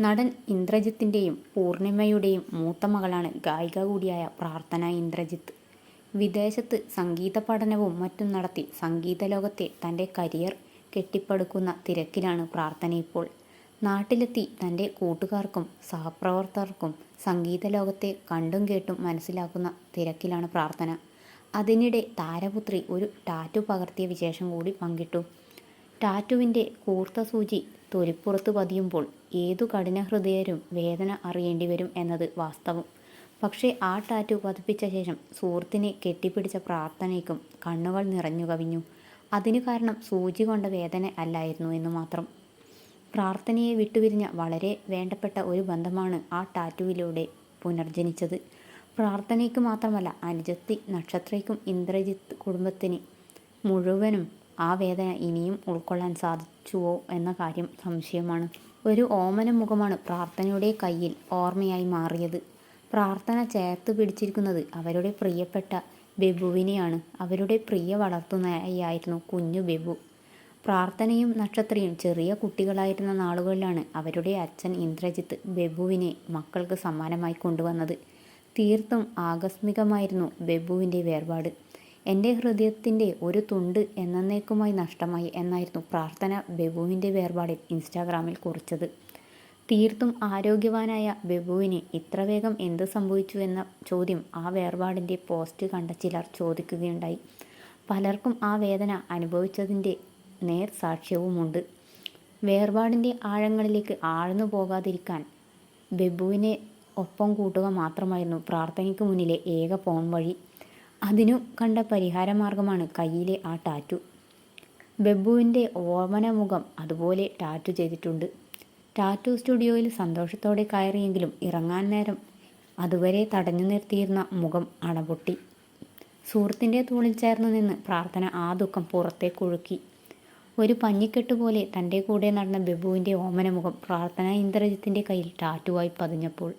നടൻ ഇന്ദ്രജിത്തിന്റെയും പൂർണിമയുടെയും മൂത്ത മകളാണ് ഗായിക കൂടിയായ പ്രാർത്ഥന ഇന്ദ്രജിത്ത്. വിദേശത്ത് സംഗീത പഠനവും മറ്റും നടത്തി സംഗീത ലോകത്തെ തന്റെ കരിയർ കെട്ടിപ്പടുക്കുന്ന തിരക്കിലാണ് പ്രാർത്ഥന ഇപ്പോൾ. നാട്ടിലെത്തി തന്റെ കൂട്ടുകാർക്കും സഹപ്രവർത്തകർക്കും സംഗീത ലോകത്തെ കണ്ടും കേട്ടും മനസ്സിലാക്കുന്ന തിരക്കിലാണ് പ്രാർത്ഥന. അതിനിടെ താരപുത്രി ഒരു ടാറ്റു പകർത്തിയ വിശേഷം കൂടി പങ്കിട്ടു. ടാറ്റുവിന്റെ കൂർത്ത സൂചി തൊലിപ്പുറത്ത് പതിയുമ്പോൾ ഏതു കഠിനഹൃദയരും വേദന അറിയേണ്ടി വരും എന്നത് വാസ്തവം. പക്ഷേ ആ ടാറ്റു പതിപ്പിച്ച ശേഷം സുഹൃത്തിനെ കെട്ടിപ്പിടിച്ച പ്രാർത്ഥനയ്ക്കും കണ്ണുകൾ നിറഞ്ഞു കവിഞ്ഞു. അതിനു കാരണം സൂചി കൊണ്ട വേദന അല്ലായിരുന്നു എന്ന് മാത്രം. പ്രാർത്ഥനയെ വിട്ടുപിരിഞ്ഞ വളരെ വേണ്ടപ്പെട്ട ഒരു ബന്ധമാണ് ആ ടാറ്റുവിലൂടെ പുനർജനിച്ചത്. പ്രാർത്ഥനയ്ക്ക് മാത്രമല്ല അനുജത്തി നക്ഷത്രയ്ക്കും ഇന്ദ്രജിത്ത് കുടുംബത്തിന് മുഴുവനും ആ വേദന ഇനിയും ഉൾക്കൊള്ളാൻ സാധിച്ചുവോ എന്ന കാര്യം സംശയമാണ്. ഒരു ഓമന മുഖമാണ് പ്രാർത്ഥനയുടെ കയ്യിൽ ഓർമ്മയായി മാറിയത്. പ്രാർത്ഥന ചേർത്ത് പിടിച്ചിരിക്കുന്നത് അവരുടെ പ്രിയപ്പെട്ട ബെബുവിനെയാണ്. അവരുടെ പ്രിയ വളർത്തുന്നയായിരുന്നു കുഞ്ഞു ബെബു. പ്രാർത്ഥനയും നക്ഷത്രയും ചെറിയ കുട്ടികളായിരുന്ന നാളുകളിലാണ് അവരുടെ അച്ഛൻ ഇന്ദ്രജിത്ത് ബെബുവിനെ മക്കൾക്ക് സമ്മാനമായി കൊണ്ടുവന്നത്. തീർത്തും ആകസ്മികമായിരുന്നു ബെബുവിന്റെ വേർപാട്. എന്റെ ഹൃദയത്തിന്റെ ഒരു തുണ്ട് എന്നേക്കുമായി നഷ്ടമായി എന്നായിരുന്നു പ്രാർത്ഥന ബെബുവിന്റെ വേർപാടിൽ ഇൻസ്റ്റാഗ്രാമിൽ കുറിച്ചത്. തീർത്തും ആരോഗ്യവാനായ ബെബുവിന് ഇത്ര വേഗം എന്ത് സംഭവിച്ചു എന്ന ചോദ്യം ആ വേർപാടിന്റെ പോസ്റ്റ് കണ്ട ചിലർ ചോദിക്കുകയുണ്ടായി. പലർക്കും ആ വേദന അനുഭവിച്ചതിന്റെ നേർ സാക്ഷ്യവുമുണ്ട്. വേർപാടിന്റെ ആഴങ്ങളിലേക്ക് ആഴ്ന്നു പോകാതിരിക്കാൻ ബെബുവിനെ ഒപ്പം കൂട്ടുക മാത്രമായിരുന്നു പ്രാർത്ഥനയ്ക്ക് മുന്നിലെ ഏക പോൺ വഴി. അതിനു കണ്ട പരിഹാരമാർഗമാണ് കയ്യിലെ ആ ടാറ്റു. ബെബുവിന്റെ ഓമനമുഖം അതുപോലെ ടാറ്റു ചെയ്തിട്ടുണ്ട്. ടാറ്റു സ്റ്റുഡിയോയിൽ സന്തോഷത്തോടെ കയറിയെങ്കിലും ഇറങ്ങാൻ നേരം അതുവരെ തടഞ്ഞു നിർത്തിയിരുന്ന മുഖം അണപൊട്ടി. സുഹൃത്തിന്റെ തൂണിൽ ചേർന്ന് നിന്ന് പ്രാർത്ഥന ആ ദുഃഖം പുറത്തേക്കൊഴുക്കി ഒരു പഞ്ഞിക്കെട്ട് പോലെ തന്റെ കൂടെ നടന്ന ബെബുവിന്റെ ഓമനമുഖം പ്രാർത്ഥന ഇന്ദ്രജിത്തിന്റെ കയ്യിൽ ടാറ്റുവായി പതിഞ്ഞപ്പോൾ